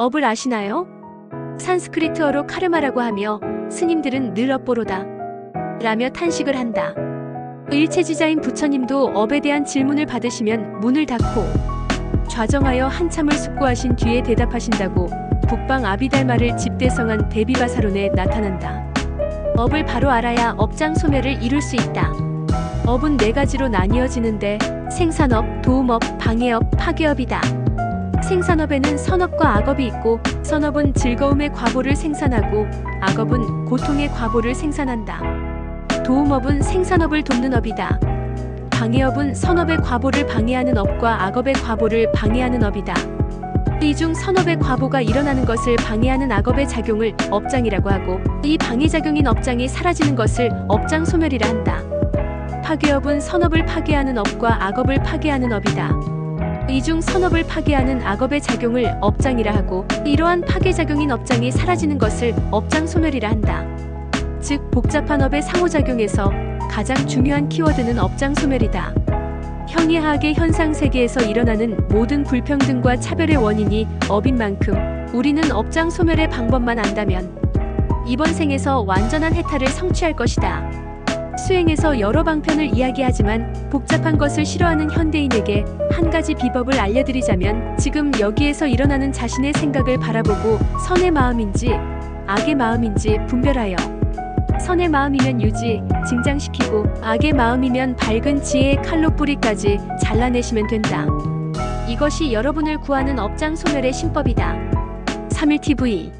업을 아시나요? 산스크리트어로 카르마라고 하며 스님들은 늘 업보로다. 라며 탄식을 한다. 일체지자인 부처님도 업에 대한 질문을 받으시면 문을 닫고 좌정하여 한참을 숙고하신 뒤에 대답하신다고 북방 아비달마를 집대성한 대비바사론에 나타난다. 업을 바로 알아야 업장 소멸을 이룰 수 있다. 업은 네 가지로 나뉘어지는데 생산업, 도움업, 방해업, 파괴업이다. 생산업에는 선업과 악업이 있고 선업은 즐거움의 과보를 생산하고 악업은 고통의 과보를 생산한다. 도움업은 생산업을 돕는 업이다. 방해업은 선업의 과보를 방해하는 업과 악업의 과보를 방해하는 업이다. 이 중 선업의 과보가 일어나는 것을 방해하는 악업의 작용을 업장이라고 하고 이 방해작용인 업장이 사라지는 것을 업장 소멸이라 한다. 파괴업은 선업을 파괴하는 업과 악업을 파괴하는 업이다. 이중 선업을 파괴하는 악업의 작용을 업장이라 하고 이러한 파괴작용인 업장이 사라지는 것을 업장 소멸이라 한다. 즉 복잡한 업의 상호작용에서 가장 중요한 키워드는 업장 소멸이다. 형이하학의 현상 세계에서 일어나는 모든 불평등과 차별의 원인이 업인 만큼 우리는 업장 소멸의 방법만 안다면 이번 생에서 완전한 해탈을 성취할 것이다. 수행에서 여러 방편을 이야기하지만 복잡한 것을 싫어하는 현대인에게 한 가지 비법을 알려드리자면 지금 여기에서 일어나는 자신의 생각을 바라보고 선의 마음인지 악의 마음인지 분별하여 선의 마음이면 유지, 증장시키고 악의 마음이면 밝은 지혜의 칼로 뿌리까지 잘라내시면 된다. 이것이 여러분을 구하는 업장 소멸의 신법이다. 3일 TV